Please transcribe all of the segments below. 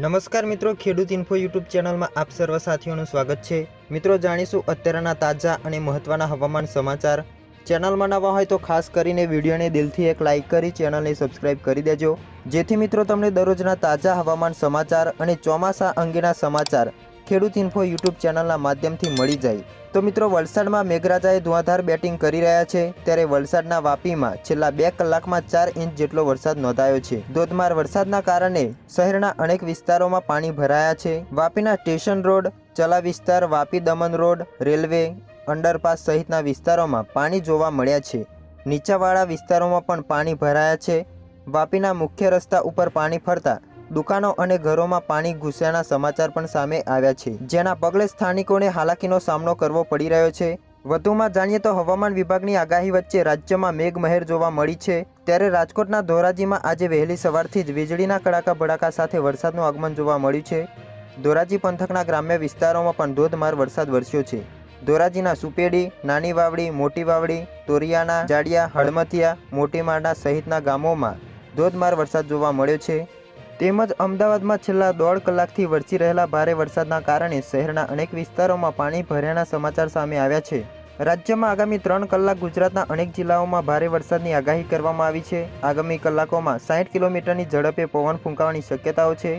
નમસ્કાર મિત્રો, ખેડૂત ઇન્ફો યુટ્યુબ ચેનલમાં આપ સર્વ સાથીઓનું સ્વાગત છે. મિત્રો, જાણીશું અત્યારના તાજા અને મહત્ત્વના હવામાન સમાચાર. ચેનલમાં નવા હોય તો ખાસ કરીને વિડીયોને દિલથી એક લાઇક કરી, ચેનલને સબસ્ક્રાઇબ કરી દેજો. જેથી મિત્રો, તમને દરરોજના તાજા હવામાન સમાચાર અને ચોમાસા અંગેના સમાચાર ખેડૂત ઇન્ફો યુટ્યુબ ચેનલના માધ્યમથી મળી જાય. તો મિત્રો, વલસાડમાં મેઘરાજાએ ધુઆધાર બેટિંગ કરી રહ્યા છે. ત્યારે વલસાડના વાપીમાં છેલ્લા બે કલાકમાં ચાર ઇંચ જેટલો વરસાદ નોંધાયો છે. ધોધમાર વરસાદના કારણે શહેરના અનેક વિસ્તારોમાં પાણી ભરાયા છે. વાપીના સ્ટેશન રોડ, ચલા વિસ્તાર, Vapi Daman road, railway, underpass સહિતના વિસ્તારોમાં પાણી જોવા મળ્યા છે. નીચાવાળા વિસ્તારોમાં પણ પાણી ભરાયા છે. વાપીના મુખ્ય રસ્તા ઉપર પાણી ફરતા દુકાનો અને ઘરોમાં પાણી ઘૂસ્યાના સમાચાર પણ સામે આવ્યા છે. જેના પગલે સ્થાનિકોને હાલાકીનો સામનો કરવો પડી રહ્યો છે. વધુમાં જાણીએ તો હવામાન વિભાગની આગાહી વચ્ચે રાજ્યમાં મેઘમહેર જોવા મળી છે. ત્યારે રાજકોટના ધોરાજીમાં આજે વહેલી સવારથી જ વીજળીના કડાકા ભડાકા સાથે વરસાદનું આગમન જોવા મળ્યું છે. ધોરાજી પંથકના ગ્રામ્ય વિસ્તારોમાં પણ ધોધમાર વરસાદ વરસ્યો છે. ધોરાજીના સુપેડી નાની વાવડી મોટી વાવડી તોરિયાના, જાડિયા, હળમતિયા મોટી મારડા સહિતના ગામોમાં ધોધમાર વરસાદ જોવા મળ્યો છે. તેમજ અમદાવાદમાં છેલ્લા દોઢ કલાકથી વરસી રહેલા ભારે વરસાદના કારણે શહેરના અનેક વિસ્તારોમાં પાણી ભર્યાના સમાચાર સામે આવ્યા છે. રાજ્યમાં આગામી ત્રણ કલાક ગુજરાતના અનેક જિલ્લાઓમાં ભારે વરસાદની આગાહી કરવામાં આવી છે. આગામી કલાકોમાં સાઠ કિલોમીટરની ઝડપે પવન ફૂંકાવાની શક્યતાઓ છે.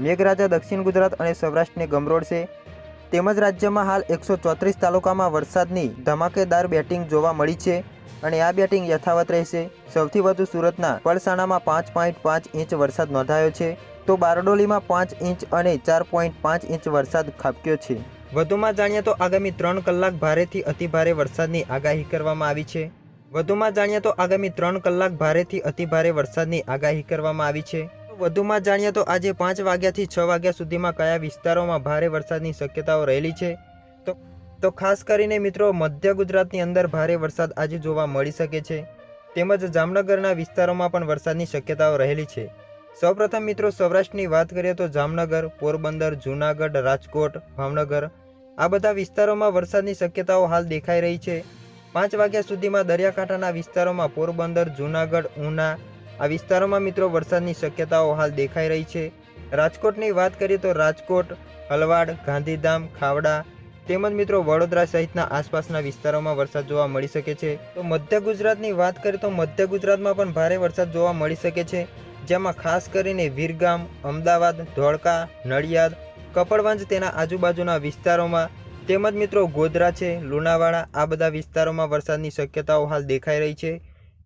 મેઘરાજા દક્ષિણ ગુજરાત અને સૌરાષ્ટ્રને ગમરોડશે તેમજ રાજ્યમાં હાલ એકસો ચોત્રીસ તાલુકામાં વરસાદની ધમાકેદાર બેટિંગ જોવા મળી છે. અને આ બેટિંગ યથાવત રહેશે. સૌથી વધુ સુરતના પલસાણામાં પાંચ પોઈન્ટ પાંચ ઇંચ વરસાદ નોંધાયો છે. તો બારડોલીમાં પાંચ ઇંચ અને ચાર પોઈન્ટ પાંચ ઇંચ વરસાદ ખાબક્યો છે. વધુમાં જાણીએ તો આગામી ત્રણ કલાક ભારેથી અતિભારે વરસાદની આગાહી કરવામાં આવી છે. વધુમાં જાણીએ તો આગામી ત્રણ કલાક ભારેથી અતિભારે વરસાદની આગાહી કરવામાં આવી છે. વધુમાં જાણીએ તો આજે પાંચ વાગ્યાથી છ વાગ્યા સુધીમાં કયા વિસ્તારોમાં ભારે વરસાદની શક્યતાઓ રહેલી છે? તો તો ખાસ કરીને મિત્રો મધ્ય ગુજરાતની અંદર ભારે વરસાદ આજે જોવા મળી શકે છે. તેમજ જામનગરના વિસ્તારોમાં પણ વરસાદની શક્યતાઓ રહેલી છે. સૌપ્રથમ મિત્રો સૌરાષ્ટ્રની વાત કરીએ તો જામનગર, પોરબંદર, જૂનાગઢ, રાજકોટ, ભાવનગર આ બધા વિસ્તારોમાં વરસાદની શક્યતાઓ હાલ દેખાઈ રહી છે. પાંચ વાગ્યા સુધીમાં દરિયાકાંઠાના વિસ્તારોમાં પોરબંદર, જૂનાગઢ, ઉના આ વિસ્તારોમાં મિત્રો વરસાદની શક્યતાઓ હાલ દેખાઈ રહી છે. રાજકોટની વાત કરીએ તો રાજકોટ, હલવાડ, ગાંધીધામ, ખાવડા તેમજ મિત્રો વડોદરા સહિતના આસપાસના વિસ્તારોમાં વરસાદ જોવા મળી શકે છે. તો મધ્ય ગુજરાતની વાત કરીએ તો મધ્ય ગુજરાતમાં પણ ભારે વરસાદ જોવા મળી શકે છે. જેમાં ખાસ કરીને વીરગામ, અમદાવાદ, ધોળકા, નડિયાદ, કપડવંજ તેના આજુબાજુના વિસ્તારોમાં તેમજ મિત્રો ગોધરા છે, લુણાવાડા આ બધા વિસ્તારોમાં વરસાદની શક્યતાઓ હાલ દેખાઈ રહી છે.